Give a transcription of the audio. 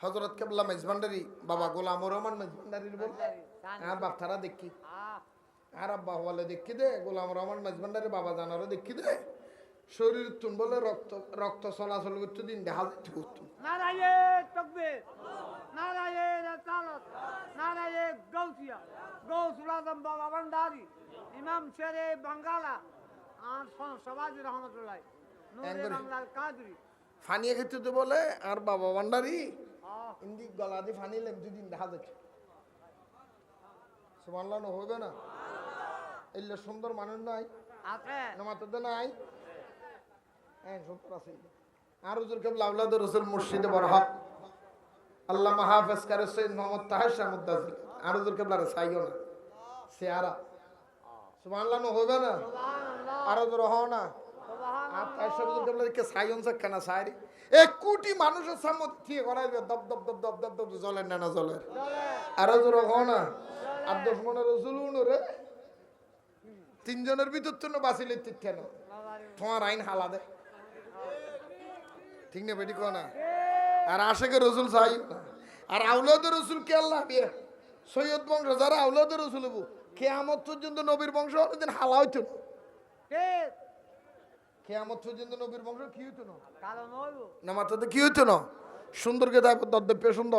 হজরত কেবলা মেজভান্ডারি বাবা গোলাম রহমান মেজভান্ডারির বল আর বাপ তারা দেখি। আর আব্বা বলে দেখি দে গোলাম রহমান মেজভান্ডারি বাবা জানারও দেখি দে। শরীর তুন বলে রক্ত রক্ত চলাচল করতে দিন দেখা যাচ্ছে করতো ইমাম শেরে বাঙ্গালা আর সবাজি রহমতুল্লাহ নূরে একবারে। বাংলার কাদরি। ফানিয়ে খেতে বলে আর বাবা ভান্ডারি ইন্দি গলা দিয়ে ফানি দুদিন দেখা যাচ্ছে। সুমানলা হবে না? এলে সুন্দর মানুষ নাই। নামাতে নাই। হ্যাঁ সুন্দর আছে। আর হুজুর কেবল আউলাদ রসুল মুর্শিদে বড় হক আল্লাহ মাহাফেজ কারে সৈয়দ মোহাম্মদ তাহের শামুদ্দাজিল আর হুজুর কেবলারে চাইও না। চেহারা সুবহানাল্লাহ নো? হবে না আরও হও না? আর সাইরি? এক কোটি মানুষের সামনে ঠিক করাইবে দব দব দব দব দব দব জলের না না জলের। আরও জোর না। আর দশ মনের রসুল রে। তিনজনের ভিতর তো বাঁচিলে কেন? তোমার আইন হালা দে। ঠিক না বেটি না? আর আশেকে রসুল না। আর আউলাদ রসুল কে আল্লাহ বিয়ে সৈয়দ বংশ যারা আউলাদ রসুল কেয়ামত পর্যন্ত নবীর বংশ অনেকদিন হালা হইতো ঠিক। কেয়ামত পর্যন্ত নবীর বংশ কি হইতো না। কারণ হইব। না মাথাতে কি হইতো না। সুন্দরকে দেয় পেয়ে সুন্দর।